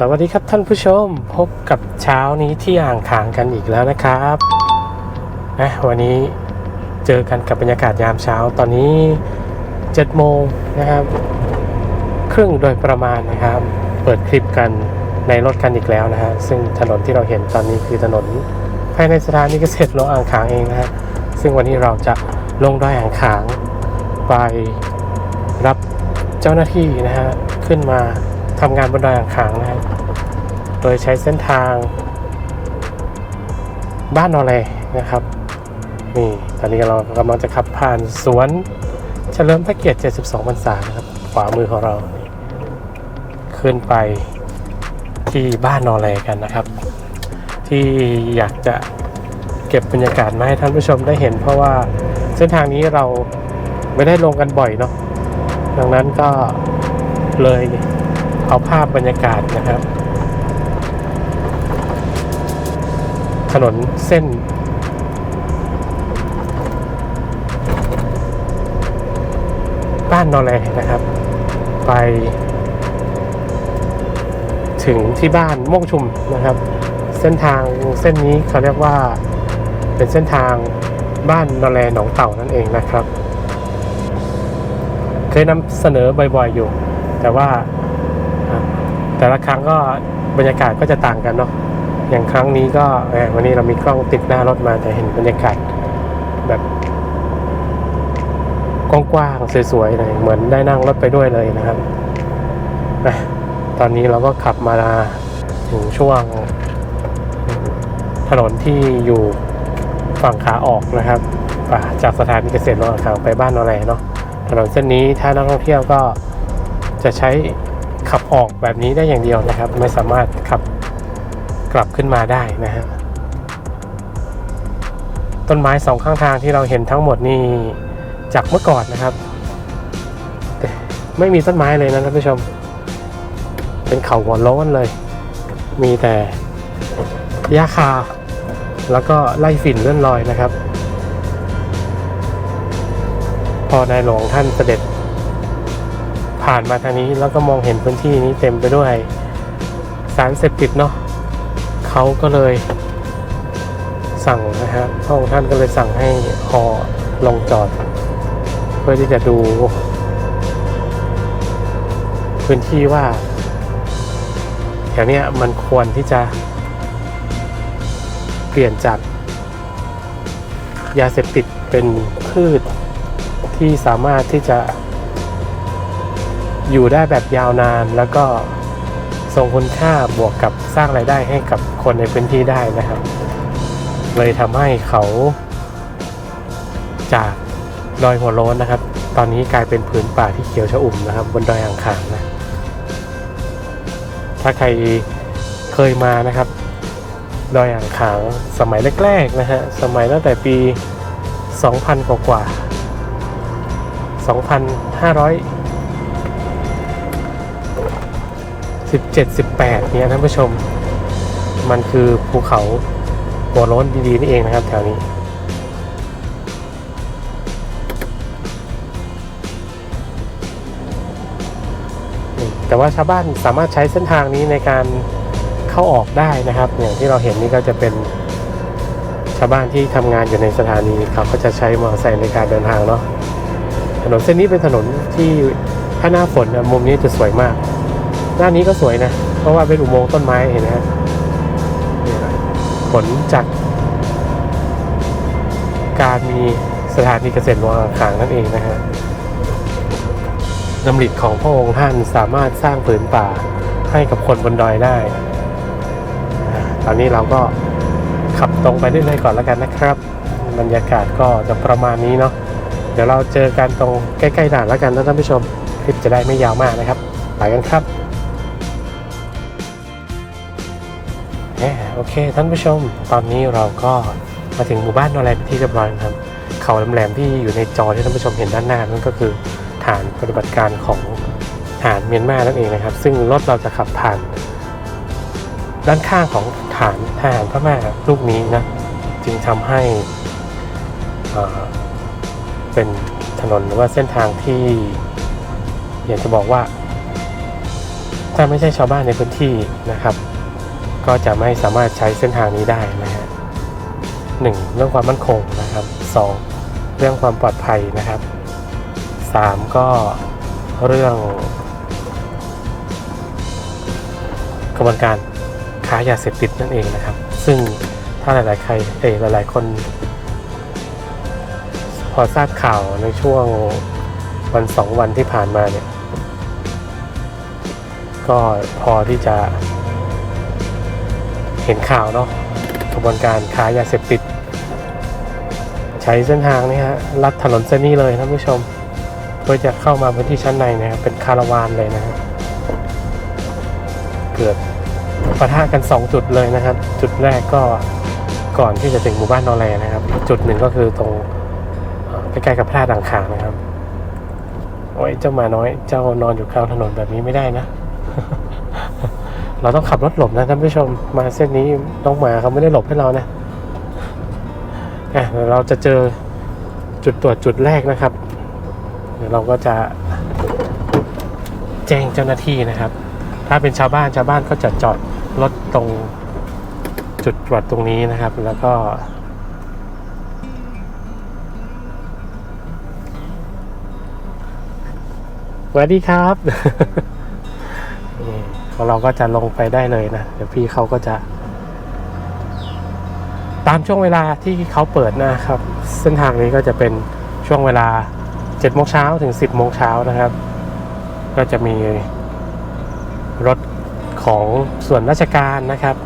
สวัสดีครับท่านผู้ชมพบกับเช้านี้ที่อ่างขางกันอีกแล้วนะครับนะวันนี้เจอกันกับบรรยากาศยามเช้าตอนนี้7โมงนะครับ ครึ่งโดยประมาณนะครับ เปิดคลิปกันในรถกันอีกแล้วนะฮะซึ่งถนนที่เราเห็นตอนนี้คือถนนภายในสถานีเกษตรโลอ่างขางเองนะฮะซึ่งวันนี้เราจะลงดอยอ่างขางไปรับเจ้าหน้าที่นะฮะขึ้นมา ทำงานบนดอยอ่างขางนะฮะโดยใช้เส้นทาง บ้านนอแลนะครับ นี่ตอนนี้เรากำลังจะขับผ่านสวนเฉลิมพระเกียรติ 72พรรษานะครับ ขวามือของเรา ขึ้นไปที่บ้านนอแลกันนะครับ ที่อยากจะเก็บบรรยากาศมาให้ท่านผู้ชมได้เห็น เพราะว่าเส้นทางนี้เราไม่ได้ลงกันบ่อยเนาะดังนั้นก็เลย เอาภาพบรรยากาศนะครับ ถนนเส้น บ้านนอแลนะครับ ไป ถึงที่บ้านม่วงชุมนะครับ เส้นทางเส้นนี้เขาเรียกว่าเป็นเส้นทางบ้านนอแลหนองเต่านั่นเองนะครับ เคยนำเสนอบ่อยๆอยู่ แต่ว่า แต่ละครั้งก็บรรยากาศก็จะต่างกันเนาะอย่างครั้งนี้ก็วันนี้เรามีกล้องติดหน้ารถมาแต่เห็นบรรยากาศแบบกว้างๆสวยๆเลยเหมือนได้นั่งรถไปด้วยเลยนะครับตอนนี้เราก็ขับมาถึงช่วง ถนนที่อยู่ฝั่งขาออกนะครับจากสถานีเกษตรนนทางไปบ้านนอแลเนาะถนนเส้นนี้ถ้านักท่องเที่ยวก็จะใช้ ขับออกแบบนี้ได้อย่างเดียวนะครับ ไม่สามารถขับกลับขึ้นมาได้นะฮะต้นไม้สองข้างทางที่เราเห็นทั้งหมดนี่จากเมื่อก่อนนะครับ ไม่มีต้นไม้เลยนะท่านผู้ชม เป็นเขาหัวโล้นเลย มีแต่หญ้าคา แล้วก็ไล่ฝิ่นเลื่อนลอยนะครับ พอนายหลวงท่านเสด็จ ผ่านมาทางนี้แล้วก็มองเห็นพื้นที่นี้เต็มไปด้วย สารเสพติดเนาะเขาก็เลยสั่งนะฮะพระองค์ท่านก็เลยสั่งให้ฮอลงจอด เพื่อที่จะดู พื้นที่ว่าแถวเนี้ยมันควรที่จะ เปลี่ยนจากยาเสพติดเป็นพืชที่สามารถที่จะ อยู่ได้แบบยาวนานแล้วก็ทรงคุณค่าบวกกับสร้างไรายได้ให้กับคนในพื้นที่ได้นะครับ เลยทำให้เขาจากดอยหัวโล้นนะครับ ตอนนี้กลายเป็นผืนป่าที่เขียวชอุ่มนะครับ บนดอยอ่างขางนะ ถ้าใครเคยมานะครับ ดอยอ่างขางสมัยแรกๆนะฮะ สมัยตั้งแต่ปี 2000 กว่ากว่า2,500 17 18เนี่ยท่านผู้ชม มันคือภูเขาหัวโล้นดีๆนี่เองนะครับแถวนี้แต่ว่าชาวบ้านสามารถใช้เส้นทางนี้ในการเข้าออกได้นะครับ อย่างที่เราเห็นนี่ก็จะเป็นชาวบ้านที่ทำงานอยู่ในสถานีเขาก็จะใช้มอเตอร์ไซค์ในการเดินทางเนาะถนนเส้นนี้เป็นถนนที่ถ้าหน้าฝนมุมนี้จะสวยมาก ด้านนี้ก็สวยนะ เพราะว่าเป็นอุโมงค์ต้นไม้เห็นไหมครับนี่นะผลจาก การมีสถานีเกษตรวังอ่างขางนั่นเองนะฮะดำริของพระองค์ท่านสามารถสร้างผืนป่าให้กับคนบนดอยได้ ตอนนี้เราก็ขับตรงไปเรื่อยๆก่อนแล้วกันนะครับ บรรยากาศก็จะประมาณนี้เนาะ เดี๋ยวเราเจอกันตรงใกล้ๆด่านแล้วกันนะท่านผู้ชม คลิปจะได้ไม่ยาวมากนะครับ ไปกันครับ โอเค ท่านผู้ชม ตอนนี้เราก็มาถึงหมู่บ้านนอแลนที่เรียบร้อยครับ เขาแหลมๆที่อยู่ในจอที่ท่านผู้ชมเห็นด้านหน้านั่นก็คือฐานปฏิบัติการของฐานเมียนมานั่นเองนะครับ ซึ่งรถเราจะขับผ่าน ด้านข้างของฐานทหารพม่าลูกนี้นะ จึงทำให้เอ่อเป็นถนนหรือว่าเส้นทางที่ อยากจะบอกว่า ถ้าไม่ใช่ชาวบ้านในพื้นที่นะครับ ก็จะไม่สามารถใช้เส้นทางนี้ได้นะฮะหนึ่งเรื่องความมั่นคงนะครับสองเรื่องความปลอดภัยนะครับสามก็เรื่องกระบวนการค้ายาเสพติดนั่นเองนะครับ ซึ่งถ้าหลายๆใครเอยหลาย ๆ คน พอทราบข่าวในช่วงวันสองวันที่ผ่านมาเนี่ย ก็พอที่จะ เห็นข่าวเนาะกระบวนการค้ายาเสพติด ใช้เส้นทางนี้ฮะลัดถนนเส้นนี้เลยท่านผู้ชม เพื่อจะเข้ามาพื้นที่ชั้นในนะครับเป็นคาราวานเลยนะฮะเกิดปะทะกัน 2 จุดเลยนะครับ จุดแรกก็ก่อนที่จะถึงหมู่บ้านนอแลนะครับ จุดหนึ่งก็คือตรงใกล้ๆกับพระดังขางนะครับโอ้ยเจ้าหมาน้อยเจ้านอนอยู่กลางถนนแบบนี้ไม่ได้นะ เราต้องขับรถหลบนะท่านผู้ชมมาเส้นนี้น้องหมาเขาไม่ได้หลบให้เรานะอะเดี๋ยวเราจะเจอจุดตรวจจุดแรกนะครับเดี๋ยวเราก็จะแจ้งเจ้าหน้าที่นะครับ ถ้าเป็นชาวบ้านชาวบ้านก็จะจอดรถตรงจุดตรวจตรงนี้นะครับ แล้วก็สวัสดีครับ ของเราก็จะลงไปได้เลยนะ เดี๋ยวพี่เขาก็จะ ตามช่วงเวลาที่เขาเปิดนะครับ เส้นทางนี้ก็จะเป็นช่วงเวลา7โมงเช้าถึง 10โมงเช้านะครับ ก็จะมีรถของส่วนราชการนะครับ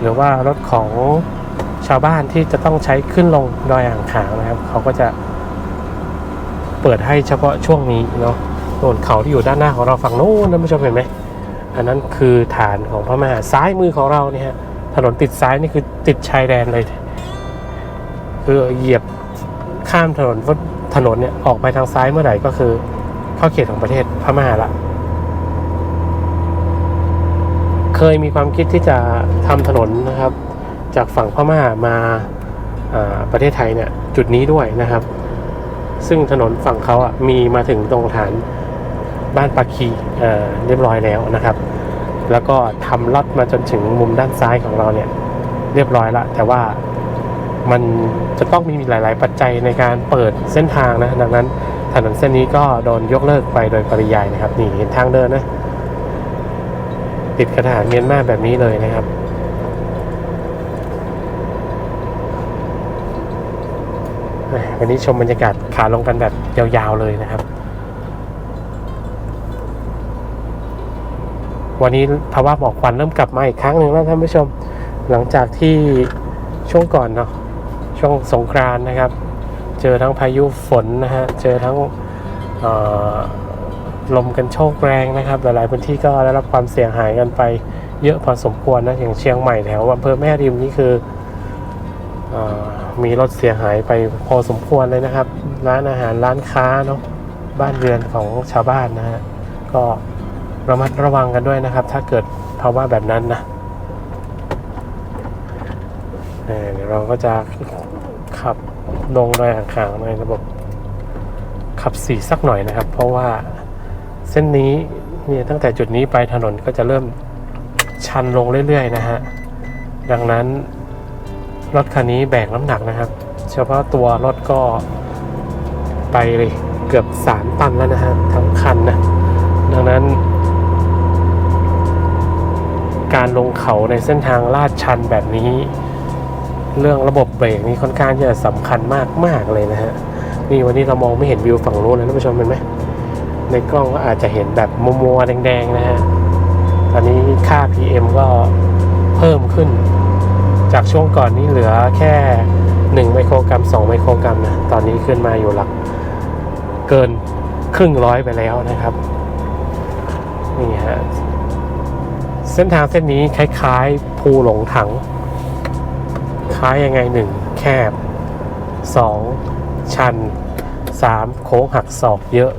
หรือว่ารถของชาวบ้านที่จะต้องใช้ขึ้นลงดอยอ่างขางนะครับ เขาก็จะเปิดให้เฉพาะช่วงนี้เนาะโน่นเขาที่อยู่ด้านหน้าของเราฝั่งโน้นท่านผู้ชมเห็นไหม อันนั้นคือฐานของพม่าซ้ายมือของเราเนี่ยฮะถนนติดซ้ายนี่คือติดชายแดนเลย คือเหยียบข้ามถนนถนนเนี่ยออกไปทางซ้ายเมื่อไหร่ก็คือ เข้าเขตของประเทศพม่าละเคยมีความคิดที่จะทำถนนนะครับ จากฝั่งพม่ามาประเทศไทยเนี่ยจุดนี้ด้วยนะครับ ซึ่งถนนฝั่งเขาอะมีมาถึงตรงฐาน บ้านปาคีเเรียบร้อยแล้วนะครับ แล้วก็ทำลอดมาจนถึงมุมด้านซ้ายของเราเนี่ยเรียบร้อยละแต่ว่ามันจะต้องมีหลาย ๆ ปัจจัยในการเปิดเส้นทางนะ ดังนั้นถนนเส้นนี้ก็โดนยกเลิกไปโดยปริยายนะครับ นี่เห็นทางเดินนะติดกระถางเมียนมาแบบนี้เลยนะครับ วันนี้ชมบรรยากาศขาลงกันแบบยาว ๆ เลยนะครับ วันนี้ภาวะหมอกควันเริ่มกลับมาอีกครั้งหนึ่งแล้วท่านผู้ชม หลังจากที่ช่วงก่อนเนาะช่วงสงกรานนะครับ เจอทั้งพายุฝนนะฮะเจอทั้งลมกันโชกแรงนะครับ หลายๆพื้นที่ก็ได้รับความเสียหายกันไปเยอะพอสมควรนะอย่างเชียงใหม่แถวอำเภอแม่ริมนี่คืออมีรถเสียหายไปพอสมควรเลยนะครับ ร้านอาหารร้านค้าเนาะบ้านเรือนของชาวบ้านนะฮะก็ ระมัดระวังกันด้วยนะครับ ถ้าเกิดภาวะแบบนั้นนะเดี๋ยวเราก็จะขับลงดอยอ่างขางในระบบขับสีสักหน่อยนะครับ เพราะว่าเส้นนี้เนี่ยตั้งแต่จุดนี้ไปถนนก็จะเริ่มชันลงเรื่อยๆนะฮะ ดังนั้นรถคันนี้แบกน้ำหนักนะครับ เฉพาะตัวรถก็ไปเลยเกือบ 3 ตันแล้วนะฮะทั้งคันนะ ดังนั้น การลงเขาในเส้นทางลาดชันแบบนี้ เรื่องระบบเบรกนี่ค่อนข้างจะสำคัญมากมากๆเลยนะฮะนี่วันนี้เรามองไม่เห็นวิวฝั่งโน้นเลยท่านผู้ชมเห็นไหมในกล้องก็อาจจะเห็นแบบมัวๆแดงๆนะฮะตอนนี้ค่า PM ก็เพิ่มขึ้น จากช่วงก่อนนี้เหลือแค่ 1 ไมโครกรัม 2 ไมโครกรัมนะตอนนี้ขึ้นมาอยู่หลักเกินครึ่งร้อยไปแล้วนะครับนี่ฮะ เส้นทางเส้นนี้คล้ายๆ ภูหลงถัง คล้ายยังไงหนึ่งแคบสองชันสามโค้งหักศอกเยอะ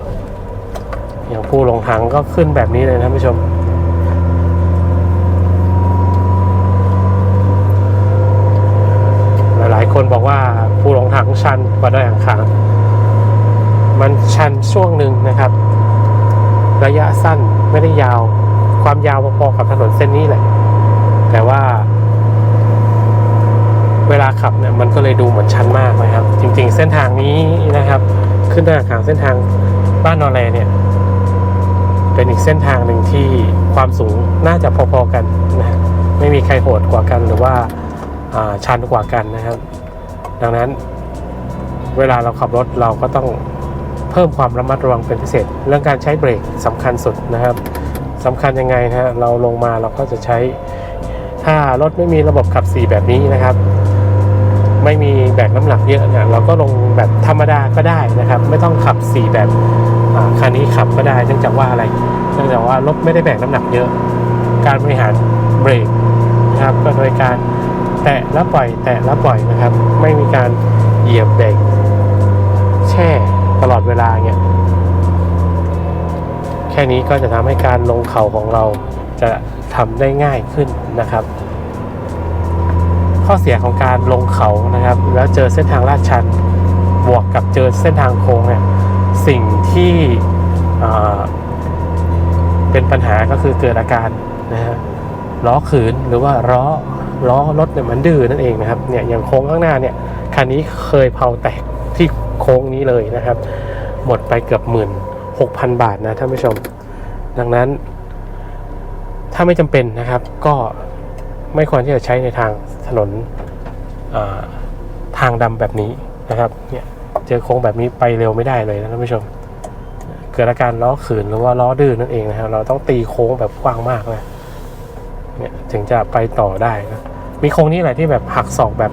อย่างภูหลงถังก็ขึ้นแบบนี้เลยนะท่านผู้ชมหลายๆคนบอกว่าภูหลงถังชันกว่าดอยอ่างขางมันชันช่วงหนึ่งนะครับ ระยะสั้นไม่ได้ยาว ความยาวพอๆกับถนนเส้นนี้แหละ แต่ว่า เวลาขับเนี่ยมันก็เลยดูเหมือนชันมากนะครับ จริง ๆ เส้นทางนี้นะครับ ขึ้นทางขางเส้นทางบ้านนอแลเนี่ย เป็นอีกเส้นทางหนึ่งที่ความสูงน่าจะพอๆกันนะไม่มีใครโหดกว่ากันหรือว่าอ่าชันกว่ากันนะครับ ดังนั้นเวลาเราขับรถเราก็ต้องเพิ่มความระมัดระวังเป็นพิเศษ เรื่องการใช้เบรกสำคัญสุดนะครับ สำคัญยังไงนะฮะเราลงมาเราก็จะใช้ ถ้ารถไม่มีระบบขับสี่แบบนี้นะครับ ไม่มีแบกน้ำหนักเยอะเนี่ยเราก็ลงแบบธรรมดาก็ได้นะครับ ไม่ต้องขับสี่แบบคันนี้ขับก็ได้เนื่องจากว่าอะไรเนื่องจากว่ารถไม่ได้แบกน้ำหนักเยอะ การบริหารเบรกนะครับก็โดยการแตะแล้วปล่อยแตะแล้วปล่อยนะครับ ไม่มีการเหยียบเบรกแช่ตลอดเวลาเงี้ย แค่นี้ก็จะทำให้การลงเขาของเราจะทำได้ง่ายขึ้นนะครับ ข้อเสียของการลงเขานะครับ แล้วเจอเส้นทางลาดชัน บวกกับเจอเส้นทางโค้งเนี่ยสิ่งที่เป็นปัญหาก็คือเกิดอาการนะฮะล้อขืนหรือว่าล้อล้อรถเนี่ยมันดื้อนั่นเองนะครับเนี่ยอย่างโค้งข้างหน้าเนี่ยคันนี้เคยเผาแตกที่โค้งนี้เลยนะครับ หมดไปเกือบหมื่น หกพันบาทนะท่านผู้ชม ดังนั้น ถ้าไม่จำเป็นนะครับ ก็ไม่ควรที่จะใช้ในทางถนนทางดำแบบนี้นะครับเนี่ยเจอโค้งแบบนี้ไปเร็วไม่ได้เลยนะท่านผู้ชม เกิดอาการล้อขืนหรือว่าล้อดื้อนั่นเองนะครับ เราต้องตีโค้งแบบกว้างมากนะเนี่ยถึงจะไปต่อได้นะมีโค้งนี้แหละที่แบบหักศอกแบบ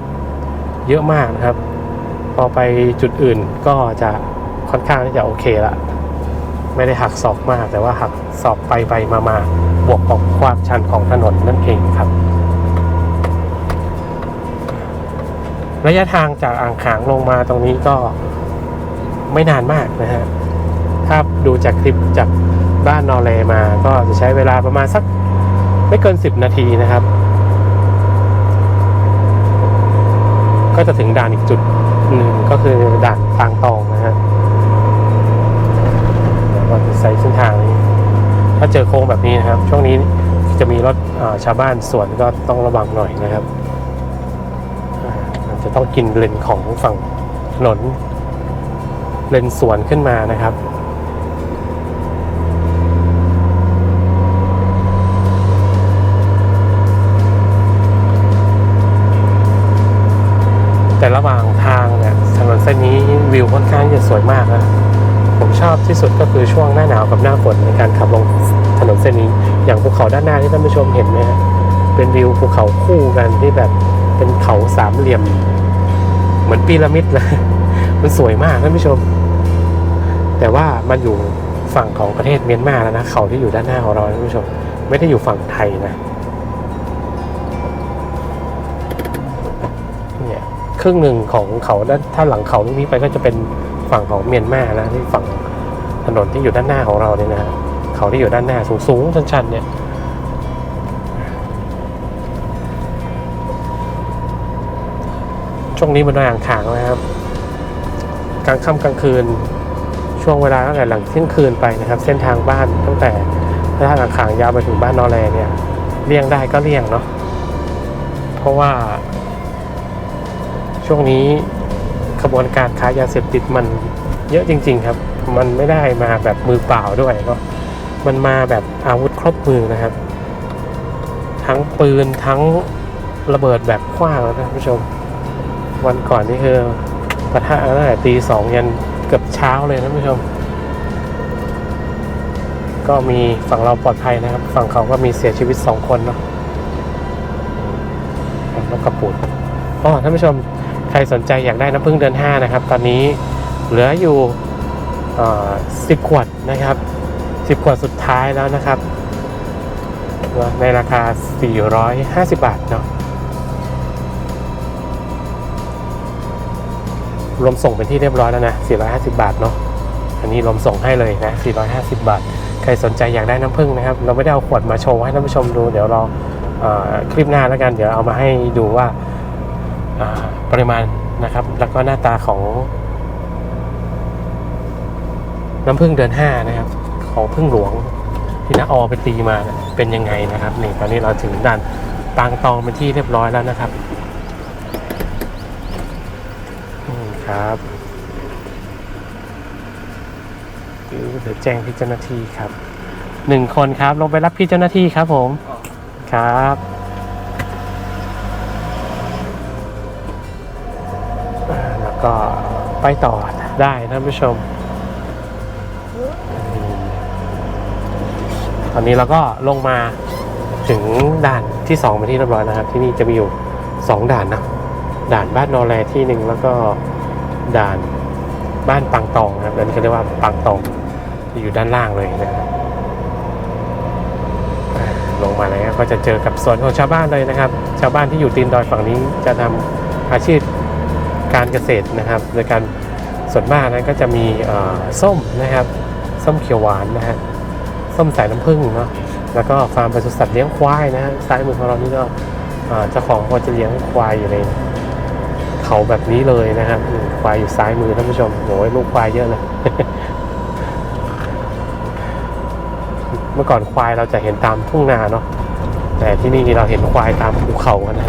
เยอะมากนะครับ พอไปจุดอื่นก็จะค่อนข้างที่จะโอเคละ ไม่ได้หักศอกมาก แต่ว่าหักศอกไปไปมามาบวกกับความชันของถนนนั่นเองครับ ระยะทางจากอ่างขางลงมาตรงนี้ก็ไม่นานมากนะฮะถ้าดูจากคลิปจากบ้านนอแลมาก็จะใช้เวลาประมาณสักไม่เกิน 10 นาทีนะครับ ก็จะถึงด่านอีกจุดหนึ่งก็คือด่านทางตองนะฮะเราจะ ใช้เส้นทางนี้ ถ้าเจอโค้งแบบนี้นะครับ ช่วงนี้จะมีรถาชาวบ้านสวนก็ต้องระวังหน่อยนะครับจะต้องกินเลนของฝั่งถนนเลนสวนขึ้นมานะครับแต่ระหว่างทางเนี่ยถนนเส้นนี้วิวค่อนข้างจะสวยมากนะ ชอบที่สุดก็คือช่วงหน้าหนาวกับหน้าฝนในการขับลงถนนเส้นนี้อย่างภูเขาด้านหน้าที่ท่านผู้ชมเห็นไหมฮะเป็นวิวภูเขาคู่กันที่แบบเป็นเขาสามเหลี่ยม เหมือนพีระมิดเลยมันสวยมากท่านผู้ชม แต่ว่ามันอยู่ฝั่งของประเทศเมียนมาแล้วนะเขาที่อยู่ด้านหน้าของเราท่านผู้ชม ไม่ได้อยู่ฝั่งไทยนะเนี่ยครึ่งหนึ่งของเขาด้านถ้าหลังเขาลูกนี้ไปก็จะเป็นฝั่งของเมียนมาแล้วที่ฝั่ง ถนนที่อยู่ด้านหน้าของเราเนี่ยนะเขาที่อยู่ด้านหน้าสูงสูงๆชันๆเนี่ยช่วงนี้มันอ่างขางนะครับกลางค่ำกลางคืน ช่วงเวลาตั้งแต่หลังเที่ยงคืนไปนะครับ เส้นทางบ้านตั้งแต่ท่าอ่างขางยาวไปถึงบ้านนอแลเนี่ยเลี่ยงได้ก็เลี่ยงเนาะเพราะว่า ช่วงนี้ขบวนการค้ายาเสพติดมันเยอะจริง ๆ ครับ มันไม่ได้มาแบบมือเปล่าด้วยเนาะมันมาแบบอาวุธครบมือนะครับ ทั้งปืนทั้งระเบิดแบบขว้างนะท่านผู้ชม วันก่อนนี่คือปะทะตั้งแต่ตีสองยันเกือบเช้าเลยนะท่านผู้ชม ก็มีฝั่งเราปลอดภัยนะครับ ฝั่งเขาก็มีเสียชีวิตสองคนเนาะแล้วกระปุดอ๋อท่านผู้ชมใครสนใจอยากได้น้ำผึ้งเดือนห้านะครับ ตอนนี้เหลืออยู่ สิบขวดนะครับสิบขวดสุดท้ายแล้วนะครับ ในราคา 450 บาทเนาะรวมส่งเป็นที่เรียบร้อยแล้วนะ 450 บาทเนาะอันนี้รวมส่งให้เลยนะ 450 บาท ใครสนใจอยากได้น้ำผึ้งนะครับ เราไม่ได้เอาขวดมาโชว์ให้ท่านผู้ชมดู เดี๋ยวรอเอคลิปหน้าแล้วกัน เดี๋ยวเอามาให้ดูว่าปริมาณนะครับ แล้วก็หน้าตาของ น้ำผึ้งเดือนห้านะครับ ของพึ่งหลวงที่น้าออไปตีมาเนี่ยเป็นยังไงนะครับนี่ตอนนี้เราถึงด่านปางตองเป็นที่เรียบร้อยแล้วนะครับอืมครับเดี๋ยวแจ้งพี่เจ้าหน้าที่ครับหนึ่งคนครับ ลงไปรับพี่เจ้าหน้าที่ครับผมครับแล้วก็ไปต่อได้ท่านผู้ชม อนนี้เราก็ลงมาถึงด่านที่สองเป็นที่เรียบร้อยแล้วครับ ที่นี่จะมีอยู่สองด่านนะด่านบ้านนอแลที่หนึ่งแล้วก็ด่านบ้านปังตองนะครับอันนี้เขาเรียกว่าปังตองอยู่ด้านล่างเลยนะครับลงมาแล้วก็จะเจอกับสวนของชาวบ้านเลยนะครับ ชาวบ้านที่อยู่ตีนดอยฝั่งนี้จะทำอาชีพการเกษตรนะครับ โดยการส่วนมากนะก็จะมีส้มนะครับ ส้มเขียวหวานนะฮะ ส้มสายน้ำผึ้งเนาะแล้วก็ฟาร์มปศุสัตว์เลี้ยงควายนะฮะซ้ายมือของเรานี่ก็เจ้าของก็จะเลี้ยงควายอยู่ในเขาแบบนี้เลยนะครับควายอยู่ซ้ายมือท่านผู้ชมโอ้ยลูกควายเยอะเลยเมื่อก่อนควายเราจะเห็นตามทุ่งนาเนาะแต่ที่นี่เราเห็นควายตามภูเขากันนะ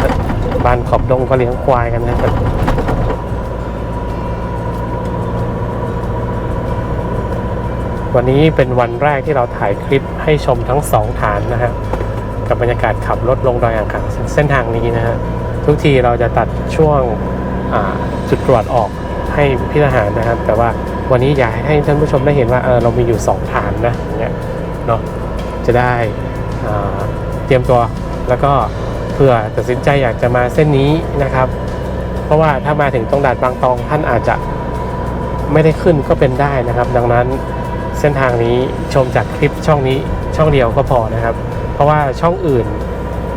บ้านขอบดงก็เลี้ยงควายกันนะ วันนี้เป็นวันแรกที่เราถ่ายคลิปให้ชมทั้งสองฐานนะฮะกับบรรยากาศขับรถลงดอยอ่างขางเส้นทางนี้นะฮะทุกทีเราจะตัดช่วงจุดตรวจออกให้พี่ทหารนะครับ แต่ว่าวันนี้อยากให้ท่านผู้ชมได้เห็นว่าเออเรามีอยู่สองฐานนะเนี่ยเนาะจะได้เตรียมตัวแล้วก็เผื่อตัดสินใจอยากจะมาเส้นนี้นะครับ เพราะว่าถ้ามาถึงตรงด่านบางตองท่านอาจจะไม่ได้ขึ้นก็เป็นได้นะครับ ดังนั้น เส้นทางนี้ชมจากคลิปช่องนี้ช่องเดียวก็พอนะครับ เพราะว่าช่องอื่น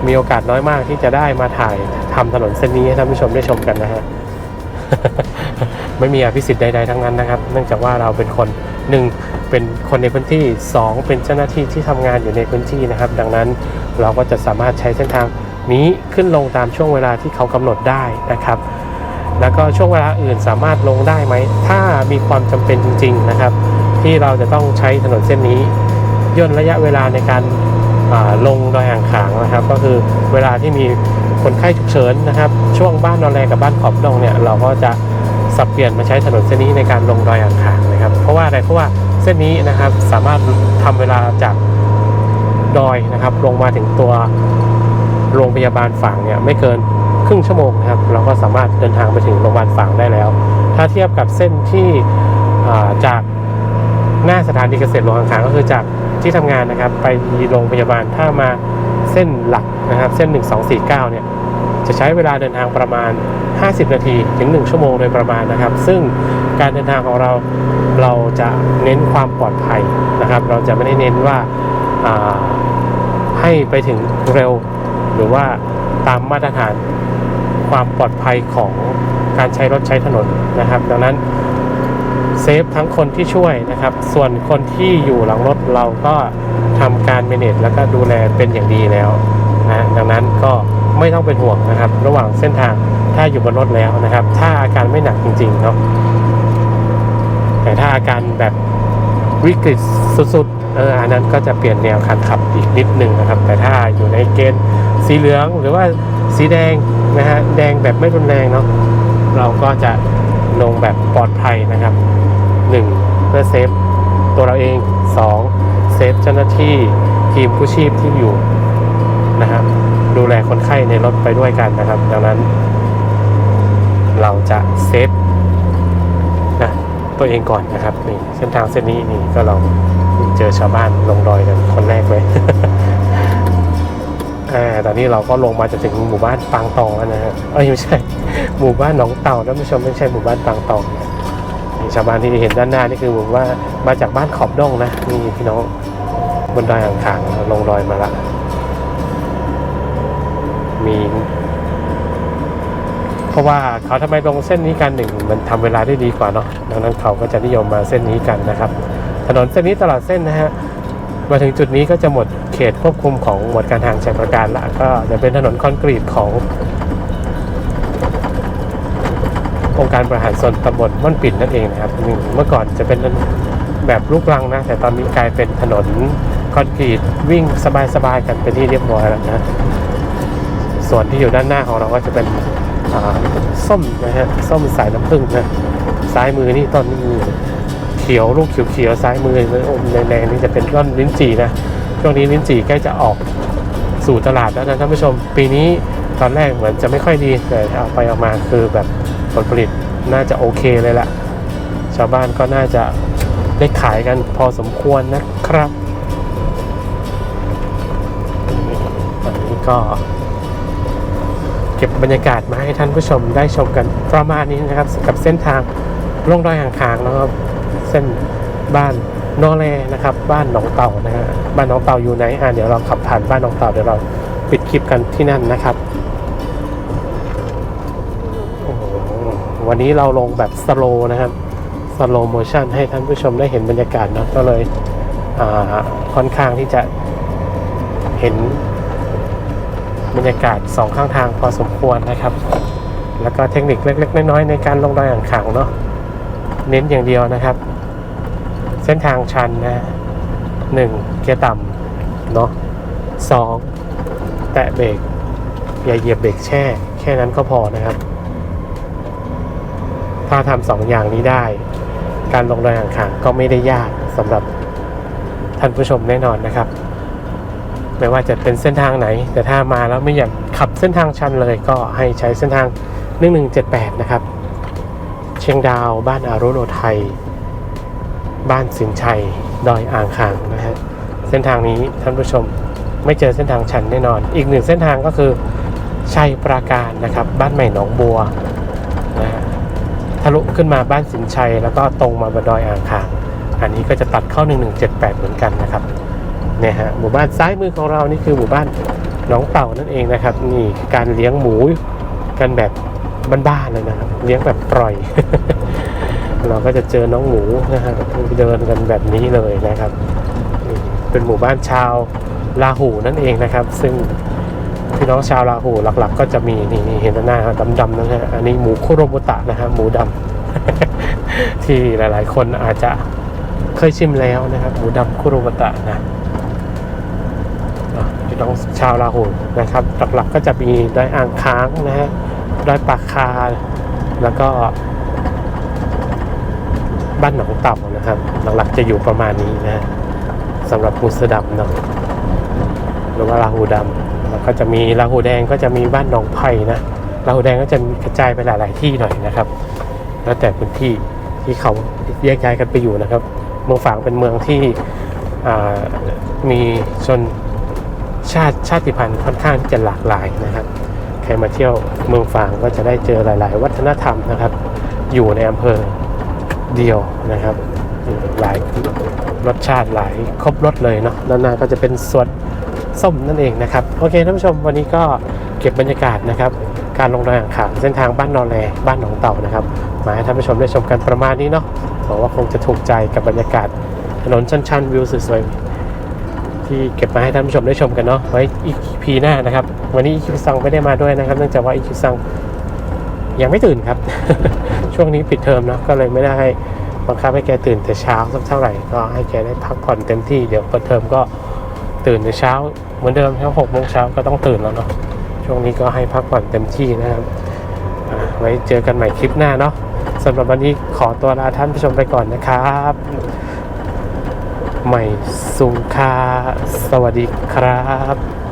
มีโอกาสน้อยมากที่จะได้มาถ่ายทำถนนเส้นนี้ให้ท่านผู้ชมได้ชมกันนะฮะไม่มีอภิสิทธิ์ใดๆทั้งนั้นนะครับ เนื่องจากว่าเราเป็นคนหนึ่งเป็นคนในพื้นที่สองเป็นเจ้าหน้าที่ที่ทำงานอยู่ในพื้นที่นะครับ ดังนั้นเราก็จะสามารถใช้เส้นทางนี้ขึ้นลงตามช่วงเวลาที่เขากำหนดได้นะครับ แล้วก็ช่วงเวลาอื่นสามารถลงได้ไหม ถ้ามีความจำเป็นจริง ๆ นะครับ ที่เราจะต้องใช้ถนนเส้นนี้ ย่นระยะเวลาในการาลงดอยอ่างขางนะครับ ก็คือเวลาที่มีคนไข้ฉุกเฉินนะครับ ช่วงบ้านนอนแรกับบ้านขอบดงเนี่ยเราก็จะสับเปลี่ยนมาใช้ถนนเส้นนี้ในการลงดอยอ่างขางนะครับ เพราะว่าอะไรเพราะว่าเส้นนี้นะครับสามารถทำเวลาจากดอยนะครับ ลงมาถึงตัวโรงพยาบาลฝางเนี่ยไม่เกินครึ่งชั่วโมงนะครับ เราก็สามารถเดินทางไปถึงโรงพยาบาลฝางได้แล้ว ถ้าเทียบกับเส้นที่จาก หน้าสถานีเกษตรหลวงอ่างขางก็คือจากที่ทำงานนะครับ ไปโรงพยาบาลถ้ามาเส้นหลักนะครับ เส้น 1249 เนี่ยจะใช้เวลาเดินทางประมาณ 50 นาทีถึง 1 ชั่วโมงโดยประมาณนะครับ ซึ่งการเดินทางของเราเราจะเน้นความปลอดภัยนะครับ เราจะไม่ได้เน้นว่าอ่าให้ไปถึงเร็ว หรือว่าตามมาตรฐานความปลอดภัยของการใช้รถใช้ถนนนะครับ ดังนั้น เซฟทั้งคนที่ช่วยนะครับ ส่วนคนที่อยู่หลังรถเราก็ทำการเมเนจแล้วก็ดูแลเป็นอย่างดีแล้วนะดังนั้นก็ไม่ต้องเป็นห่วงนะครับ ระหว่างเส้นทางถ้าอยู่บนรถแล้วนะครับ ถ้าอาการไม่หนักจริงๆเนาะแต่ถ้าอาการแบบวิกฤตสุดๆเอออันนั้นก็จะเปลี่ยนแนวการขับอีกนิดหนึ่งนะครับ แต่ถ้าอยู่ในเกณฑ์สีเหลืองหรือว่าสีแดงนะฮะแดงแบบไม่รุนแรงเนาะเราก็จะลงแบบปลอดภัยนะครับ หนึ่งเพื่อเซฟตัวเราเองสองเซฟเจ้าหน้าที่ทีมกู้ชีพที่อยู่นะครับดูแลคนไข้ในรถไปด้วยกันนะครับ ดังนั้น เราจะเซฟนะตัวเองก่อนนะครับนี่เส้นทางเส้นนี้นี่ก็เราเจอชาวบ้านลงดอยกันคนแรกเลยอตอนนี้เราก็ลงมาจะถึงหมู่บ้านปางตองแล้วนะฮะเอ้ยไม่ใช่ หมู่บ้านหนองเต่าท่านผู้ชมไม่ใช่หมู่บ้านปางตอง ชาวบ้านที่เห็นด้านหน้านี่คือผมว่ามาจากบ้านขอบด้งนะนี่พี่น้องบนดอยอ่างขางลงดอยมาละ มี เพราะว่าเขาทำไมลงเส้นนี้กันหนึ่ง มันทำเวลาได้ดีกว่าเนาะดังนั้นเขาก็จะนิยมมาเส้นนี้กันนะครับ ถนนเส้นนี้ตลอดเส้นนะฮะมาถึงจุดนี้ก็จะหมดเขตควบคุมของหมวดการทางชัยประการละก็จะเป็นถนนคอนกรีตของ องค์การบริหารส่วนตำบลม่อนปิ่นนั่นเองนะครับหนึ่งเมื่อก่อนจะเป็นแบบลูกรังนะ แต่ตอนนี้กลายเป็นถนนคอนกรีตวิ่งสบายๆกันเป็นที่เรียบร้อยแล้วนะ ส่วนที่อยู่ด้านหน้าของเราก็จะเป็นส้มนะฮะส้มสายน้ำผึ้งนะซ้ายมือนี่ต้นเขียวลูกเขียวๆซ้ายมืออมแดงๆนี่จะเป็นต้นลิ้นจี่นะช่วงนี้ลิ้นจี่ใกล้จะออกสู่ตลาดแล้วนะท่านผู้ชม ปีนี้ตอนแรกเหมือนจะไม่ค่อยดีแต่เอาไปเอามาคือแบบ ผลผลิตน่าจะโอเคเลยแหละชาวบ้านก็น่าจะได้ขายกันพอสมควรนะครับอันนี้ก็เก็บบรรยากาศมาให้ท่านผู้ชมได้ชมกันประมาณนี้นะครับ กับเส้นทางล่องดอยห่างคางนะครับ เส้นบ้านนอแลนะครับ บ้านหนองเต่านะฮะบ้านหนองเต่าอยู่ไหนอะเดี๋ยวเราขับผ่านบ้านหนองเต่าเดี๋ยวเราปิดคลิปกันที่นั่นนะครับ วันนี้เราลงแบบสโลนะครับสโลโมชั่นให้ท่านผู้ชมได้เห็นบรรยากาศเนอะก็เลยค่อนข้างที่จะเห็นบรรยากาศสองข้างทางพอสมควรนะครับ แล้วก็เทคนิคเล็ก ๆ น้อยๆในการลงดอยอ่างขางเนาะเน้นอย่างเดียวนะครับ เส้นทางชันนะหนึ่งเกียร์ต่ำเนาะสองแตะเบรกอย่าเหยียบเบรกแช่ แค่นั้นก็พอนะครับ ถ้าทำสองอย่างนี้ได้ การลงดอยอ่างขางก็ไม่ได้ยากสำหรับท่านผู้ชมแน่นอนนะครับ ไม่ว่าจะเป็นเส้นทางไหน แต่ถ้ามาแล้วไม่อยากขับเส้นทางชันเลยก็ให้ใช้เส้นทาง 1178 นะครับ เชียงดาวบ้านอารุโนไทย บ้านสินชัย ดอยอ่างขางนะฮะเส้นทางนี้ท่านผู้ชมไม่เจอเส้นทางชันแน่นอน อีกหนึ่งเส้นทางก็คือชัยปราการนะครับ บ้านใหม่หนองบัว ทะลุขึ้นมาบ้านสินชัย แล้วก็ตรงมาบดอยอ่างขาง อันนี้ก็จะตัดเข้า 1178 เหมือนกันนะครับเนี่ยฮะหมู่บ้านซ้ายมือของเรานี่คือหมู่บ้านหนองเต่านั่นเองนะครับนี่การเลี้ยงหมูกันแบบบ้านๆเลยนะครับเลี้ยงแบบปล่อย เราก็จะเจอน้องหมูนะฮะเดินกันแบบนี้เลยนะครับนี่เป็นหมู่บ้านชาวลาหูนั่นเองนะครับ ซึ่ง พี่น้องชาวลาหูหลัก ๆ ก็จะมีนี่นี่เห็นหน้าดำๆนะฮะอันนี้หมูคุโรบุตะนะฮะหมูดำที่หลาย ๆ คนอาจจะเคยชิมแล้วนะครับ หมูดำคุโรบุตะนะพี่น้องชาวลาหูนะครับ หลักๆก็จะมีไดอยอ่างค้างนะฮะไดอยปากคาแล้วก็บ้านหนองเต่านะครับ หลักๆจะอยู่ประมาณนี้นะสำหรับมูสอดำเนาะหรือว่าลาหูดำ แล้วก็จะมีลาหูแดงก็จะมีบ้านหนองไผ่นะลาหูแดงก็จะกระจายไปหลาย ๆ ที่หน่อยนะครับ แล้วแต่พื้นที่ที่เขาแยกย้ายกันไปอยู่นะครับ เมืองฝางเป็นเมืองที่มีชนชาติชาติพันธุ์ค่อนข้างจะหลากหลายนะครับ ใครมาเที่ยวเมืองฝางก็จะได้เจอหลาย ๆ วัฒนธรรมนะครับ อยู่ในอำเภอเดียวนะครับ หลายรสชาติหลายครบรสเลยเนาะด้านหน้าก็จะเป็นสวน ส้มนั่นเองนะครับ โอเคท่านผู้ชมวันนี้ก็เก็บบรรยากาศนะครับ การลงดอยอ่างขางเส้นทางบ้านนอแลบ้านหนองเต่านะครับมาให้ท่านผู้ชมได้ชมกันประมาณนี้เนาะหวังว่าคงจะถูกใจกับบรรยากาศถนนชันๆวิวสวยๆที่เก็บมาให้ท่านผู้ชมได้ชมกันเนาะไว้อีกพีหน้านะครับวันนี้อีคิวซังไม่ได้มาด้วยนะครับเนื่องจากว่าอีคิวซังยังไม่ตื่นครับ ช่วงนี้ปิดเทอมเนาะก็เลยไม่ได้ให้บังคับให้แกตื่นแต่เช้าสักเท่าไหร่ก็ให้แกได้พักผ่อนเต็มที่เดี๋ยวเปิดเทอมก็ ตื่นในเช้าเหมือนเดิมแค่หกโมงเช้าก็ต้องตื่นแล้วเนาะช่วงนี้ก็ให้พักผ่อนเต็มที่นะครับไว้เจอกันใหม่คลิปหน้าเนาะสำหรับวันนี้ขอตัวลาท่านผู้ชมไปก่อนนะครับ ใหม่สุงคาสวัสดีครับ